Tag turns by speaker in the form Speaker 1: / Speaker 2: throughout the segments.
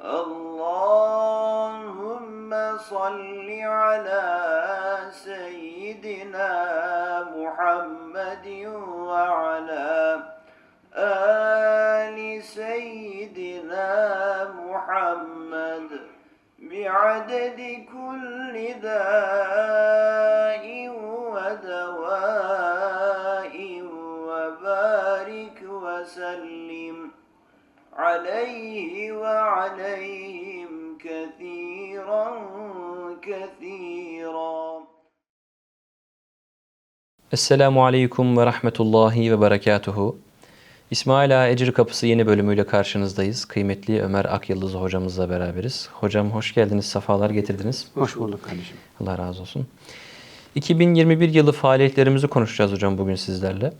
Speaker 1: اللهم صل على سيدنا محمد وعلى آل سيدنا محمد بعدد كل داء ودواء وبارك وسلم. عليه وعليهم كثيرا كثيرا
Speaker 2: Esselamu Aleyküm ve Rahmetullahi ve Berekatuhu. İsmail Ağa Ecri Kapısı yeni bölümüyle karşınızdayız. Kıymetli Ömer Akyıldız hocamızla beraberiz. Hocam hoş geldiniz, sefalar getirdiniz.
Speaker 3: Hoş bulduk kardeşim.
Speaker 2: Allah razı olsun. 2021 yılı faaliyetlerimizi konuşacağız hocam bugün sizlerle.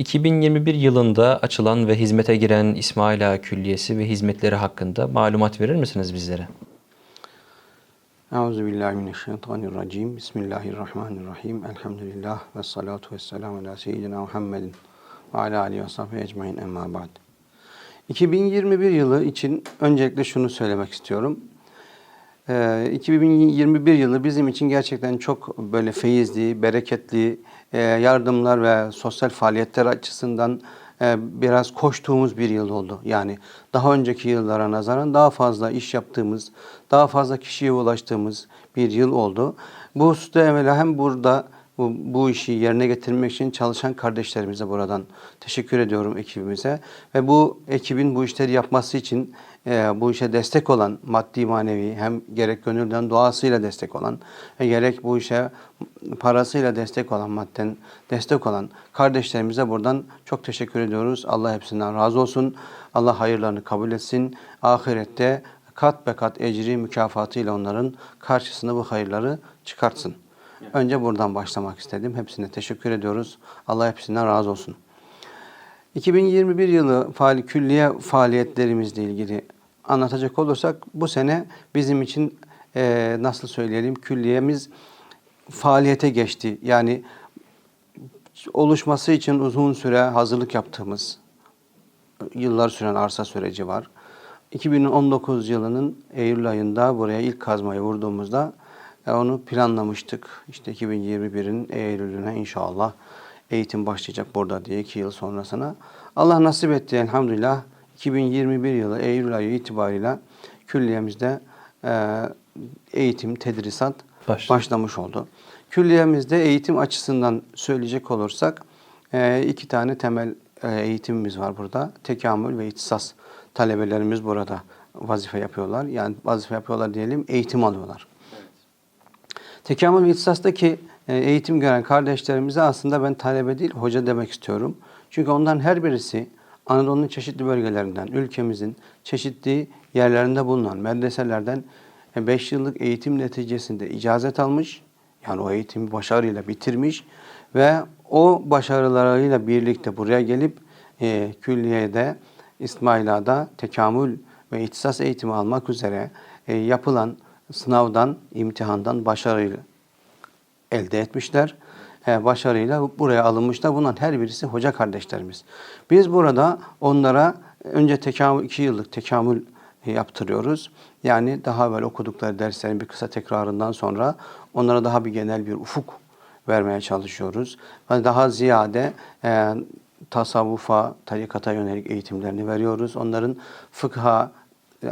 Speaker 2: 2021 yılında açılan ve hizmete giren İsmail Ağa Külliyesi ve hizmetleri hakkında malumat verir misiniz bizlere?
Speaker 3: Euzubillahimineşşeytanirracim. Bismillahirrahmanirrahim. Elhamdülillah ve salatu ve ala seyyidina Muhammedin ve ala alihi ve sahbihi ecmain emma ba'd. 2021 yılı için öncelikle şunu söylemek istiyorum. Ee, 2021 yılı bizim için gerçekten çok böyle feyizli, bereketli yardımlar ve sosyal faaliyetler açısından e, biraz koştuğumuz bir yıl oldu. Yani daha önceki yıllara nazaran daha fazla iş yaptığımız, daha fazla kişiye ulaştığımız bir yıl oldu. Bu hususta evvela hem burada bu, bu işi yerine getirmek için çalışan kardeşlerimize buradan teşekkür ediyorum ekibimize. Ve bu ekibin bu işleri yapması için e, bu işe destek olan maddi manevi hem gerek gönülden duasıyla destek olan ve gerek bu işe parasıyla destek olan madden destek olan kardeşlerimize buradan çok teşekkür ediyoruz. Allah hepsinden razı olsun. Allah hayırlarını kabul etsin. Ahirette kat be kat ecri mükafatıyla onların karşısına bu hayırları çıkartsın. Önce buradan başlamak istedim. Hepsine teşekkür ediyoruz. Allah hepsinden razı olsun. 2021 yılı faali külliye faaliyetlerimizle ilgili anlatacak olursak bu sene bizim için e, nasıl söyleyelim külliyemiz faaliyete geçti. Yani oluşması için uzun süre hazırlık yaptığımız yıllar süren arsa süreci var. 2019 yılının Eylül ayında buraya ilk kazmayı vurduğumuzda e, onu planlamıştık. İşte 2021'in Eylül'üne inşallah eğitim başlayacak burada diye iki yıl sonrasına. Allah nasip etti elhamdülillah 2021 yılı Eylül ayı itibariyle külliyemizde e, eğitim, tedrisat
Speaker 2: Başladı.
Speaker 3: başlamış oldu. Külliyemizde eğitim açısından söyleyecek olursak e, iki tane temel e, eğitimimiz var burada. Tekamül ve ihtisas talebelerimiz burada vazife yapıyorlar. Yani vazife yapıyorlar diyelim, eğitim alıyorlar. Tekamül ve ihtisastaki eğitim gören kardeşlerimize aslında ben talebe değil, hoca demek istiyorum. Çünkü onların her birisi Anadolu'nun çeşitli bölgelerinden, ülkemizin çeşitli yerlerinde bulunan medreselerden 5 yıllık eğitim neticesinde icazet almış. Yani o eğitimi başarıyla bitirmiş ve o başarılarıyla birlikte buraya gelip e, külliyede İsmaila'da tekamül ve ihtisas eğitimi almak üzere e, yapılan sınavdan, imtihandan başarıyla elde etmişler. E, başarıyla buraya alınmışlar. Bunların her birisi hoca kardeşlerimiz. Biz burada onlara önce tekamül, iki yıllık tekamül yaptırıyoruz. Yani daha evvel okudukları derslerin bir kısa tekrarından sonra onlara daha bir genel bir ufuk vermeye çalışıyoruz. Daha ziyade e, tasavvufa, tarikata yönelik eğitimlerini veriyoruz. Onların fıkha e,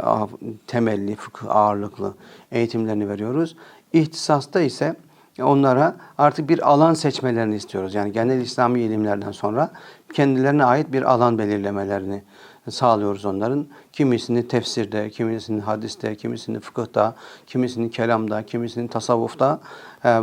Speaker 3: temelli, fıkıh ağırlıklı eğitimlerini veriyoruz. İhtisasta ise onlara artık bir alan seçmelerini istiyoruz. Yani genel İslami ilimlerden sonra kendilerine ait bir alan belirlemelerini sağlıyoruz onların. Kimisini tefsirde, kimisini hadiste, kimisini fıkıhta, kimisini kelamda, kimisini tasavvufta e,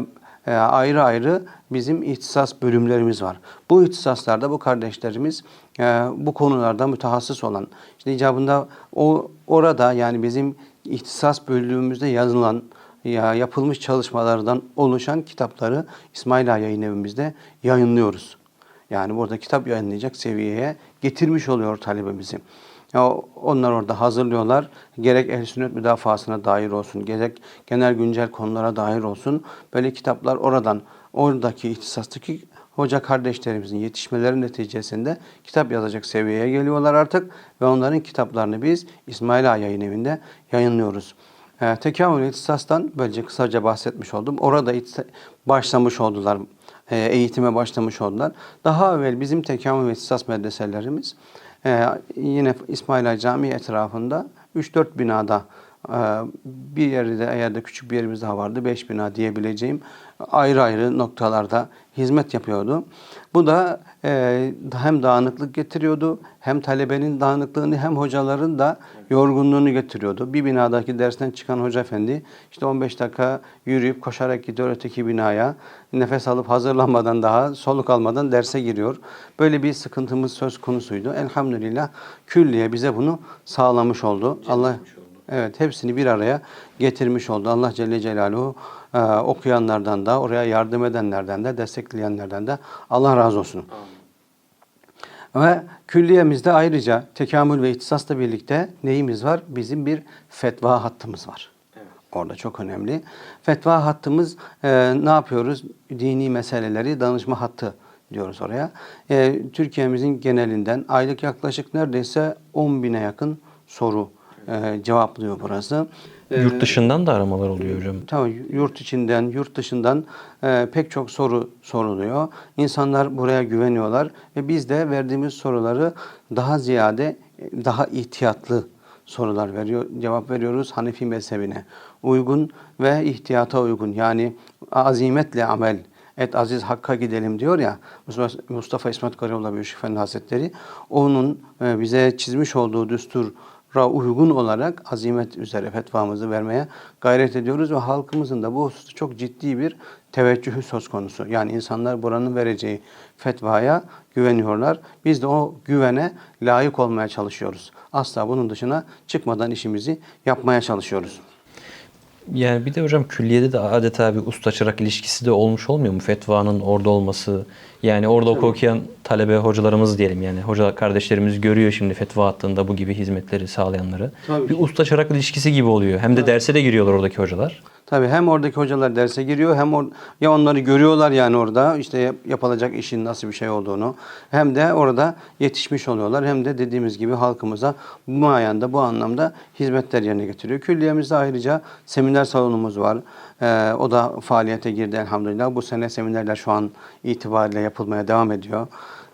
Speaker 3: e, ayrı ayrı bizim ihtisas bölümlerimiz var. Bu ihtisaslarda bu kardeşlerimiz e, bu konularda mütehassıs olan, işte icabında o orada yani bizim ihtisas bölümümüzde yazılan ya yapılmış çalışmalardan oluşan kitapları İsmail Ağa Yayın Evimizde yayınlıyoruz. Yani burada kitap yayınlayacak seviyeye getirmiş oluyor talebemizi. Onlar orada hazırlıyorlar. Gerek ehl sünnet müdafasına dair olsun, gerek genel güncel konulara dair olsun. Böyle kitaplar oradan, oradaki ihtisastaki hoca kardeşlerimizin yetişmeleri neticesinde kitap yazacak seviyeye geliyorlar artık ve onların kitaplarını biz İsmail Ağa Yayın Evi'nde yayınlıyoruz. E, Tekamül İhtisas'tan böylece kısaca bahsetmiş oldum. Orada başlamış oldular, e, eğitime başlamış oldular. Daha evvel bizim Tekamül İhtisas medreselerimiz e, yine İsmail Ağa Camii etrafında 3-4 binada e, bir yerde eğer de küçük bir yerimiz daha vardı 5 bina diyebileceğim ayrı ayrı noktalarda hizmet yapıyordu. Bu da e, hem dağınıklık getiriyordu hem talebenin dağınıklığını hem hocaların da yorgunluğunu getiriyordu. Bir binadaki dersten çıkan hoca efendi işte 15 dakika yürüyüp koşarak gidiyor öteki binaya. Nefes alıp hazırlanmadan daha soluk almadan derse giriyor. Böyle bir sıkıntımız söz konusuydu. Elhamdülillah külliye bize bunu sağlamış oldu. Allah Evet, hepsini bir araya getirmiş oldu. Allah Celle Celaluhu e, okuyanlardan da, oraya yardım edenlerden de, destekleyenlerden de Allah razı olsun. Ve külliyemizde ayrıca tekamül ve ihtisasla birlikte neyimiz var? Bizim bir fetva hattımız var. Orada çok önemli. Fetva hattımız e, ne yapıyoruz? Dini meseleleri danışma hattı diyoruz oraya. E, Türkiye'mizin genelinden aylık yaklaşık neredeyse 10 bine yakın soru e, cevaplıyor burası. E,
Speaker 2: Yurt dışından da aramalar oluyor hocam.
Speaker 3: Tabii yurt içinden, yurt dışından e, pek çok soru soruluyor. İnsanlar buraya güveniyorlar ve biz de verdiğimiz soruları daha ziyade, e, daha ihtiyatlı sorular veriyor, cevap veriyoruz Hanefi mezhebine. Uygun ve ihtiyata uygun yani azimetle amel et aziz hakka gidelim diyor ya Mustafa- İsmet Garioğlu Büyük Efendi Hazretleri onun e, bize çizmiş olduğu düstur ra uygun olarak azimet üzere fetvamızı vermeye gayret ediyoruz ve halkımızın da bu hususta çok ciddi bir teveccühü söz konusu. Yani insanlar buranın vereceği fetvaya güveniyorlar. Biz de o güvene layık olmaya çalışıyoruz. Asla bunun dışına çıkmadan işimizi yapmaya çalışıyoruz.
Speaker 2: Yani bir de hocam külliyede de adeta bir usta çırak ilişkisi de olmuş olmuyor mu? Fetvanın orada olması. Yani orada oku okuyan talebe hocalarımız diyelim yani. Hoca kardeşlerimiz görüyor şimdi fetva hattında bu gibi hizmetleri sağlayanları.
Speaker 3: Tabii
Speaker 2: bir usta çırak ilişkisi gibi oluyor. Hem de derse de giriyorlar oradaki hocalar.
Speaker 3: Tabii hem oradaki hocalar derse giriyor hem or ya onları görüyorlar yani orada işte yap- yapılacak işin nasıl bir şey olduğunu hem de orada yetişmiş oluyorlar hem de dediğimiz gibi halkımıza bu mayanda bu anlamda hizmetler yerine getiriyor. Külliyemizde ayrıca seminer salonumuz var. Ee, o da faaliyete girdi elhamdülillah. Bu sene seminerler şu an itibariyle yapılmaya devam ediyor.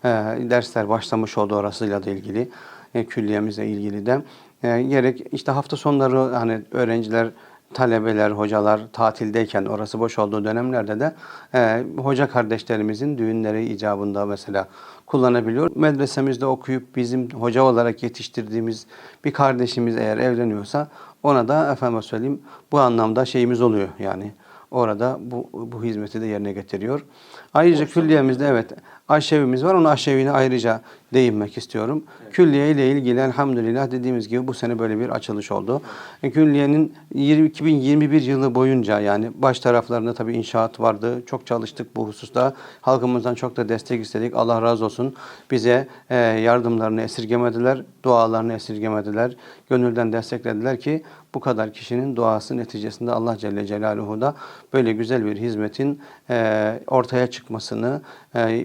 Speaker 3: Ee, dersler başlamış oldu orasıyla da ilgili. E, külliyemizle ilgili de. E, gerek işte hafta sonları hani öğrenciler talebeler, hocalar tatildeyken orası boş olduğu dönemlerde de e, hoca kardeşlerimizin düğünleri icabında mesela kullanabiliyor. Medresemizde okuyup bizim hoca olarak yetiştirdiğimiz bir kardeşimiz eğer evleniyorsa ona da efendim söyleyeyim bu anlamda şeyimiz oluyor yani. Orada bu, bu hizmeti de yerine getiriyor. Ayrıca külliyemizde evet aşevimiz var. Onun aşevine ayrıca değinmek istiyorum. Külliye ile ilgili elhamdülillah dediğimiz gibi bu sene böyle bir açılış oldu. E, Külliyenin 20 2021 yılı boyunca yani baş taraflarında tabii inşaat vardı. Çok çalıştık bu hususta. Halkımızdan çok da destek istedik. Allah razı olsun. Bize e, yardımlarını esirgemediler, dualarını esirgemediler. Gönülden desteklediler ki bu kadar kişinin duası neticesinde Allah Celle Celaluhu da böyle güzel bir hizmetin e, ortaya çıkmasını,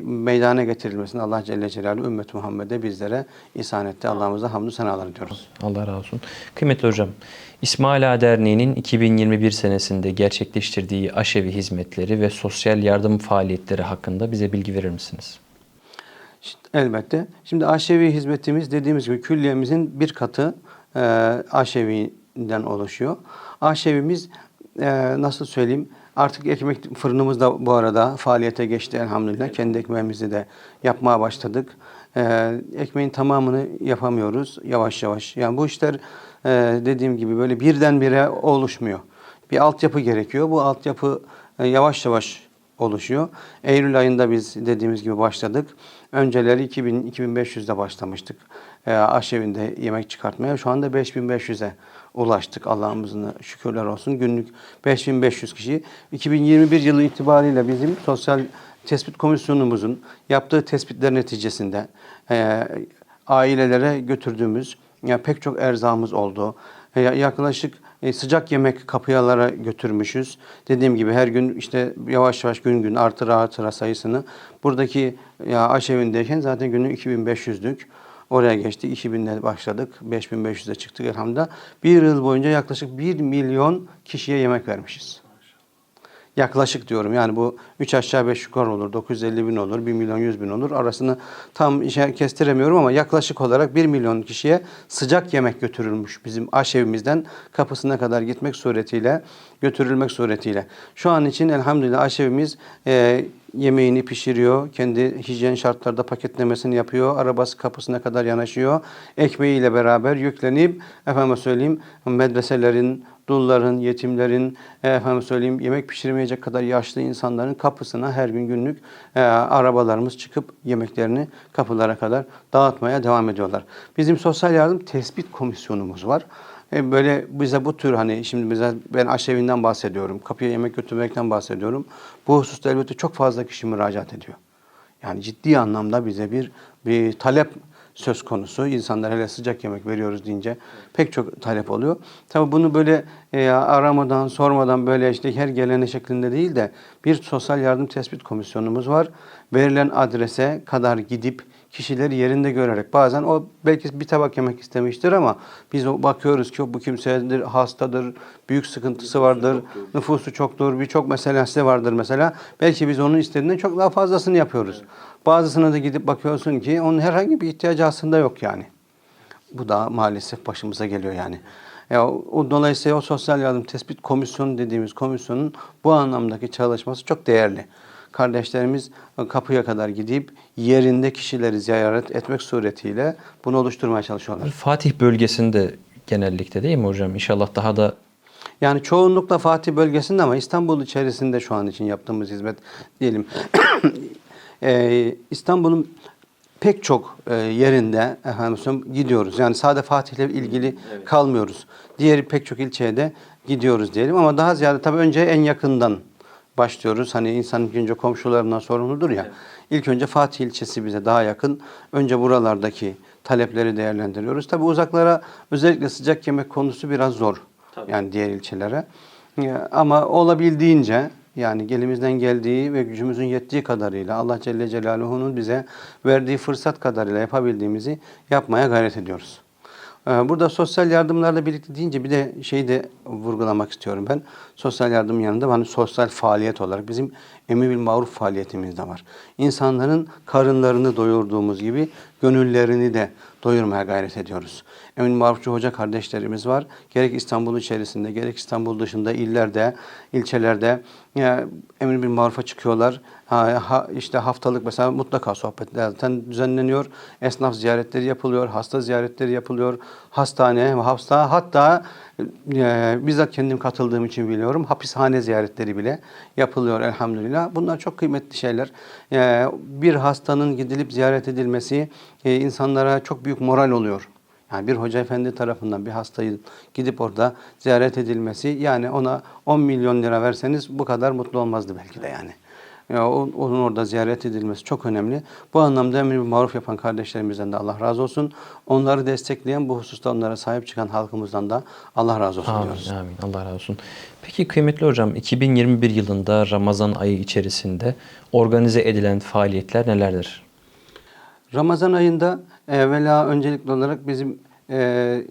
Speaker 3: meydana getirilmesini Allah Celle Celaluhu ümmet Muhammed'e bizlere ihsan etti. Allah'ımıza hamdü senalar ediyoruz.
Speaker 2: Allah razı olsun. Kıymetli hocam, İsmail Ağa Derneği'nin 2021 senesinde gerçekleştirdiği aşevi hizmetleri ve sosyal yardım faaliyetleri hakkında bize bilgi verir misiniz?
Speaker 3: Elbette. Şimdi aşevi hizmetimiz dediğimiz gibi külliyemizin bir katı e, aşeviden oluşuyor. Aşevimiz e, nasıl söyleyeyim artık ekmek fırınımız da bu arada faaliyete geçti elhamdülillah. Kendi ekmeğimizi de yapmaya başladık. E, ekmeğin tamamını yapamıyoruz yavaş yavaş. Yani bu işler e, dediğim gibi böyle birdenbire oluşmuyor. Bir altyapı gerekiyor. Bu altyapı e, yavaş yavaş oluşuyor. Eylül ayında biz dediğimiz gibi başladık. Önceleri 2000 2500'de başlamıştık. E, aşevinde yemek çıkartmaya. Şu anda 5500'e ulaştık. Allah'ımızın şükürler olsun. Günlük 5500 kişi. 2021 yılı itibariyle bizim sosyal tespit komisyonumuzun yaptığı tespitler neticesinde e, ailelere götürdüğümüz ya pek çok erzağımız oldu. E, yaklaşık e, sıcak yemek kapıyalara götürmüşüz. Dediğim gibi her gün işte yavaş yavaş gün gün artıra artıra sayısını. Buradaki ya aşevindeyken zaten günü 2500'lük. Oraya geçtik. 2000'de başladık. 5500'e çıktık elhamdülillah. Bir yıl boyunca yaklaşık 1 milyon kişiye yemek vermişiz. Yaklaşık diyorum yani bu 3 aşağı 5 yukarı olur. 950 bin olur, 1 milyon 100 bin olur. Arasını tam kestiremiyorum ama yaklaşık olarak 1 milyon kişiye sıcak yemek götürülmüş. Bizim aşevimizden kapısına kadar gitmek suretiyle, götürülmek suretiyle. Şu an için elhamdülillah aşevimiz e, yemeğini pişiriyor. Kendi hijyen şartlarda paketlemesini yapıyor. Arabası kapısına kadar yanaşıyor. Ekmeğiyle beraber yüklenip efendim söyleyeyim medreselerin, dulların, yetimlerin, efendim söyleyeyim yemek pişirmeyecek kadar yaşlı insanların kapısına her gün günlük e, arabalarımız çıkıp yemeklerini kapılara kadar dağıtmaya devam ediyorlar. Bizim sosyal yardım tespit komisyonumuz var. E, böyle bize bu tür hani şimdi bize ben aşevinden bahsediyorum, kapıya yemek götürmekten bahsediyorum. Bu hususta elbette çok fazla kişi müracaat ediyor. Yani ciddi anlamda bize bir bir talep söz konusu. İnsanlar hele sıcak yemek veriyoruz deyince pek çok talep oluyor. Tabii bunu böyle e, aramadan, sormadan böyle işte her gelene şeklinde değil de bir sosyal yardım tespit komisyonumuz var. Verilen adrese kadar gidip kişileri yerinde görerek bazen o belki bir tabak yemek istemiştir ama biz bakıyoruz ki bu kimsedir, hastadır, büyük sıkıntısı vardır, nüfusu çoktur, birçok meselesi vardır mesela. Belki biz onun istediğinden çok daha fazlasını yapıyoruz. Bazısına da gidip bakıyorsun ki onun herhangi bir ihtiyacı aslında yok yani. Bu da maalesef başımıza geliyor yani. Ya, o dolayısıyla o sosyal yardım tespit komisyonu dediğimiz komisyonun bu anlamdaki çalışması çok değerli. Kardeşlerimiz kapıya kadar gidip yerinde kişileri ziyaret etmek suretiyle bunu oluşturmaya çalışıyorlar.
Speaker 2: Fatih bölgesinde genellikle değil mi hocam? İnşallah daha da
Speaker 3: Yani çoğunlukla Fatih bölgesinde ama İstanbul içerisinde şu an için yaptığımız hizmet diyelim. Ee, İstanbul'un pek çok e, yerinde efendim gidiyoruz. Yani sadece Fatih'le ilgili kalmıyoruz. Diğer pek çok ilçeye de gidiyoruz diyelim ama daha ziyade tabii önce en yakından başlıyoruz. Hani insan ilk önce komşularından sorumludur ya. İlk önce Fatih ilçesi bize daha yakın. Önce buralardaki talepleri değerlendiriyoruz. Tabii uzaklara özellikle sıcak yemek konusu biraz zor. Yani diğer ilçelere. Ama olabildiğince yani elimizden geldiği ve gücümüzün yettiği kadarıyla Allah Celle Celaluhu'nun bize verdiği fırsat kadarıyla yapabildiğimizi yapmaya gayret ediyoruz. Ee, Burada sosyal yardımlarla birlikte deyince bir de şeyi de vurgulamak istiyorum ben. Sosyal yardım yanında hani sosyal faaliyet olarak bizim emri bil maruf faaliyetimiz de var. İnsanların karınlarını doyurduğumuz gibi gönüllerini de doyurmaya gayret ediyoruz. Emin Marufçu Hoca kardeşlerimiz var. Gerek İstanbul içerisinde gerek İstanbul dışında illerde, ilçelerde ya, emir bil marufa çıkıyorlar. Ha, ha- işte haftalık mesela mutlaka sohbetler zaten düzenleniyor. Esnaf ziyaretleri yapılıyor, hasta ziyaretleri yapılıyor. Hastane, hasta hatta e, bizzat kendim katıldığım için biliyorum. Hapishane ziyaretleri bile yapılıyor elhamdülillah. Bunlar çok kıymetli şeyler. E, bir hastanın gidilip ziyaret edilmesi e, insanlara çok büyük moral oluyor. Yani bir hoca efendi tarafından bir hastayı gidip orada ziyaret edilmesi yani ona 10 milyon lira verseniz bu kadar mutlu olmazdı belki de yani. Ya onun orada ziyaret edilmesi çok önemli. Bu anlamda bil maruf yapan kardeşlerimizden de Allah razı olsun. Onları destekleyen bu hususta onlara sahip çıkan halkımızdan da Allah razı olsun diyoruz.
Speaker 2: Amin, amin. Allah razı olsun. Peki kıymetli hocam, 2021 yılında Ramazan ayı içerisinde organize edilen faaliyetler nelerdir?
Speaker 3: Ramazan ayında evvela öncelikli olarak bizim e,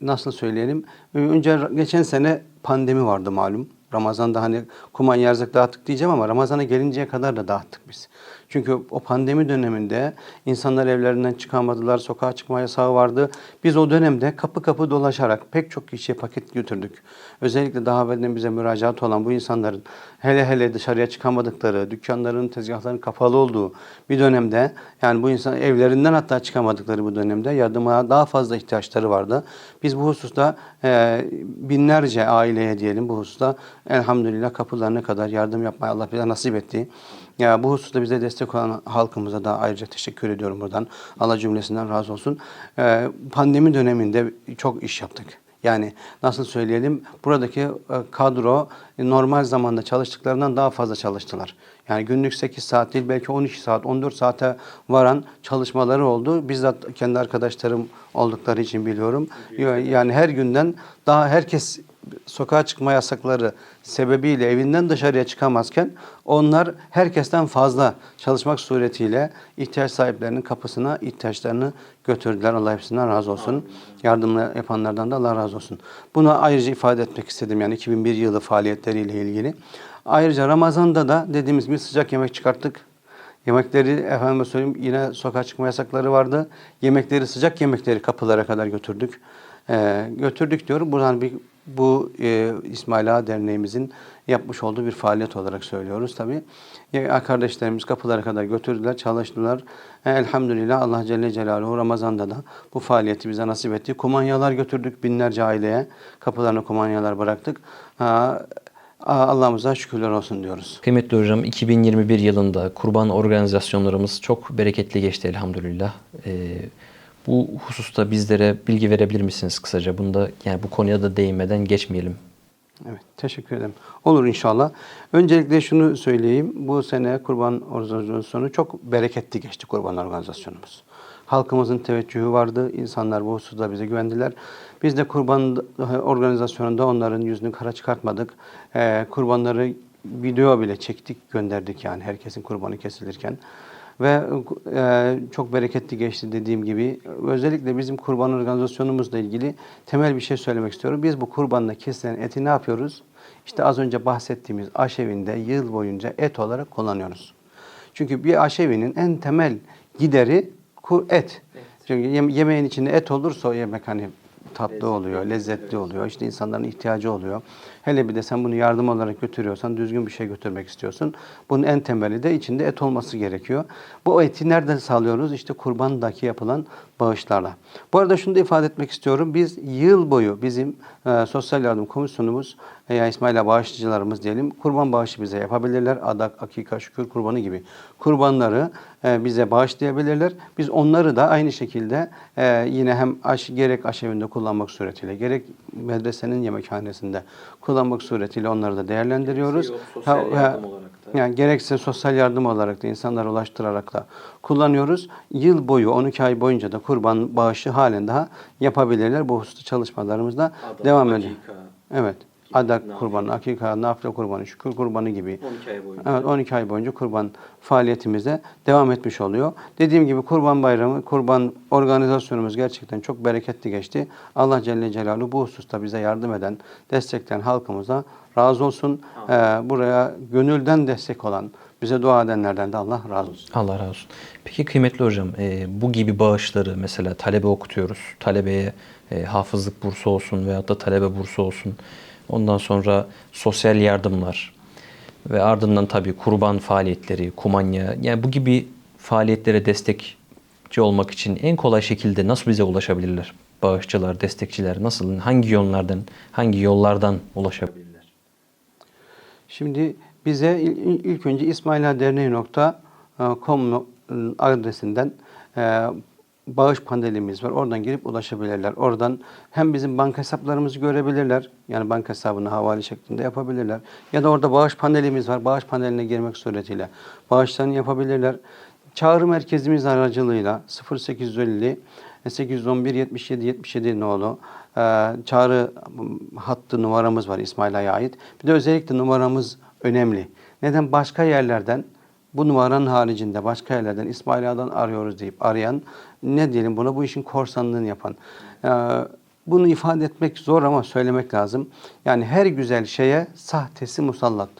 Speaker 3: nasıl söyleyelim? Önce geçen sene pandemi vardı malum. Ramazan'da hani kuman yerzak dağıttık diyeceğim ama Ramazan'a gelinceye kadar da dağıttık biz. Çünkü o pandemi döneminde insanlar evlerinden çıkamadılar, sokağa çıkma yasağı vardı. Biz o dönemde kapı kapı dolaşarak pek çok kişiye paket götürdük. Özellikle daha evvelden bize müracaat olan bu insanların hele hele dışarıya çıkamadıkları, dükkanların, tezgahların kapalı olduğu bir dönemde yani bu insan evlerinden hatta çıkamadıkları bu dönemde yardıma daha fazla ihtiyaçları vardı. Biz bu hususta e, binlerce aileye diyelim bu hususta elhamdülillah kapılarına kadar yardım yapmaya Allah bize nasip etti. Ya bu hususta bize destek olan halkımıza da ayrıca teşekkür ediyorum buradan. Allah cümlesinden razı olsun. Ee, pandemi döneminde çok iş yaptık. Yani nasıl söyleyelim buradaki e, kadro normal zamanda çalıştıklarından daha fazla çalıştılar. Yani günlük 8 saat değil belki 12 saat 14 saate varan çalışmaları oldu. Bizzat kendi arkadaşlarım oldukları için biliyorum. Yani her günden daha herkes sokağa çıkma yasakları sebebiyle evinden dışarıya çıkamazken onlar herkesten fazla çalışmak suretiyle ihtiyaç sahiplerinin kapısına ihtiyaçlarını götürdüler. Allah hepsinden razı olsun. Yardımını yapanlardan da Allah razı olsun. Bunu ayrıca ifade etmek istedim yani 2001 yılı faaliyetleriyle ilgili. Ayrıca Ramazan'da da dediğimiz gibi sıcak yemek çıkarttık. Yemekleri efendime söyleyeyim yine sokağa çıkma yasakları vardı. Yemekleri sıcak yemekleri kapılara kadar götürdük. Ee, götürdük diyorum. Buradan bir bu e, İsmail Ağa Derneğimizin yapmış olduğu bir faaliyet olarak söylüyoruz tabii. Ya, kardeşlerimiz kapılara kadar götürdüler, çalıştılar. E, elhamdülillah Allah Celle Celaluhu Ramazan'da da bu faaliyeti bize nasip etti. Kumanyalar götürdük binlerce aileye. Kapılarına kumanyalar bıraktık. Ha, Allah'ımıza şükürler olsun diyoruz.
Speaker 2: Kıymetli hocam 2021 yılında kurban organizasyonlarımız çok bereketli geçti elhamdülillah. Ee, bu hususta bizlere bilgi verebilir misiniz kısaca? Bunda yani bu konuya da değinmeden geçmeyelim.
Speaker 3: Evet, teşekkür ederim. Olur inşallah. Öncelikle şunu söyleyeyim. Bu sene kurban organizasyonu çok bereketli geçti kurban organizasyonumuz. Halkımızın teveccühü vardı. İnsanlar bu hususta bize güvendiler. Biz de kurban organizasyonunda onların yüzünü kara çıkartmadık. Ee, kurbanları video bile çektik, gönderdik yani herkesin kurbanı kesilirken. Ve e, çok bereketli geçti dediğim gibi. Özellikle bizim kurban organizasyonumuzla ilgili temel bir şey söylemek istiyorum. Biz bu kurbanla kesilen eti ne yapıyoruz? İşte az önce bahsettiğimiz aşevinde yıl boyunca et olarak kullanıyoruz. Çünkü bir aşevinin en temel gideri et. Çünkü yemeğin içinde et olursa o yemek hani tatlı oluyor, lezzetli oluyor. İşte insanların ihtiyacı oluyor. Hele bir de sen bunu yardım olarak götürüyorsan, düzgün bir şey götürmek istiyorsun. Bunun en temeli de içinde et olması gerekiyor. Bu eti nereden sağlıyoruz? İşte kurbandaki yapılan bağışlarla. Bu arada şunu da ifade etmek istiyorum. Biz yıl boyu bizim e, Sosyal Yardım Komisyonumuz veya İsmaila bağışçılarımız diyelim kurban bağışı bize yapabilirler. Adak, akika, şükür kurbanı gibi kurbanları e, bize bağışlayabilirler. Biz onları da aynı şekilde e, yine hem aş, gerek aşevinde kullanmak suretiyle gerek medresenin yemekhanesinde kullanmak suretiyle onları da değerlendiriyoruz.
Speaker 2: Şey sosyal yardım olarak da.
Speaker 3: Yani gerekse sosyal yardım olarak da insanlara ulaştırarak da kullanıyoruz. Yıl boyu 12 ay boyunca da kurban bağışı halen daha yapabilirler. Bu hususta çalışmalarımızda devam ediyor. Evet. Adak
Speaker 2: Nafile.
Speaker 3: kurbanı, akika, nafile kurbanı, şükür kurbanı gibi.
Speaker 2: 12 ay boyunca.
Speaker 3: Evet 12 ay boyunca kurban faaliyetimize devam etmiş oluyor. Dediğim gibi kurban bayramı, kurban organizasyonumuz gerçekten çok bereketli geçti. Allah Celle Celaluhu bu hususta bize yardım eden, destekleyen halkımıza razı olsun. Ee, buraya gönülden destek olan, bize dua edenlerden de Allah razı olsun.
Speaker 2: Allah razı olsun. Peki kıymetli hocam e, bu gibi bağışları mesela talebe okutuyoruz. Talebeye e, hafızlık bursu olsun veyahut da talebe bursu olsun. Ondan sonra sosyal yardımlar ve ardından tabii kurban faaliyetleri, kumanya yani bu gibi faaliyetlere destekçi olmak için en kolay şekilde nasıl bize ulaşabilirler? Bağışçılar, destekçiler nasıl, hangi yollardan, hangi yollardan ulaşabilirler?
Speaker 3: Şimdi bize il- ilk önce ismailaderneği.com adresinden e, bağış panelimiz var. Oradan girip ulaşabilirler. Oradan hem bizim banka hesaplarımızı görebilirler. Yani banka hesabını havale şeklinde yapabilirler. Ya da orada bağış panelimiz var. Bağış paneline girmek suretiyle bağışlarını yapabilirler. Çağrı merkezimiz aracılığıyla 0850 811 77 77 nolu çağrı hattı numaramız var İsmaila'ya ait. Bir de özellikle numaramız önemli. Neden? Başka yerlerden bu numaranın haricinde başka yerlerden İsmaila'dan arıyoruz deyip arayan ne diyelim buna bu işin korsanlığını yapan. E, bunu ifade etmek zor ama söylemek lazım. Yani her güzel şeye sahtesi musallat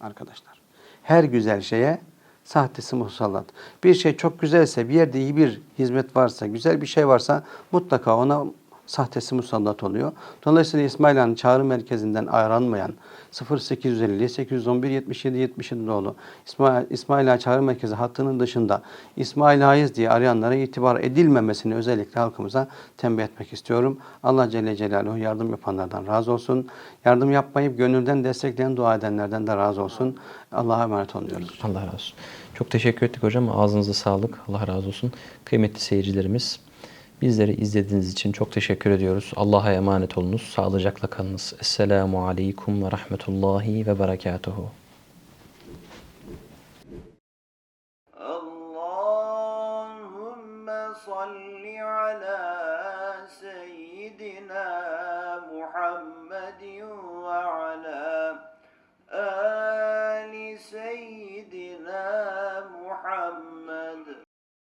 Speaker 3: arkadaşlar. Her güzel şeye sahtesi musallat. Bir şey çok güzelse, bir yerde iyi bir hizmet varsa, güzel bir şey varsa mutlaka ona sahtesi musallat oluyor. Dolayısıyla İsmail Han çağrı merkezinden aranmayan 0850 811 77 77 dolu İsmail, İsmail Ağa Çağrı Merkezi hattının dışında İsmail Ağa'yız diye arayanlara itibar edilmemesini özellikle halkımıza tembih etmek istiyorum. Allah Celle Celaluhu yardım yapanlardan razı olsun. Yardım yapmayıp gönülden destekleyen dua edenlerden de razı olsun. Allah'a emanet olun diyoruz.
Speaker 2: Allah razı olsun. Çok teşekkür ettik hocam. Ağzınıza sağlık. Allah razı olsun. Kıymetli seyircilerimiz,
Speaker 1: Bizleri izlediğiniz için çok teşekkür ediyoruz. Allah'a emanet olunuz. Sağlıcakla kalınız. Esselamu aleyküm ve rahmetullahi ve berekatuhu.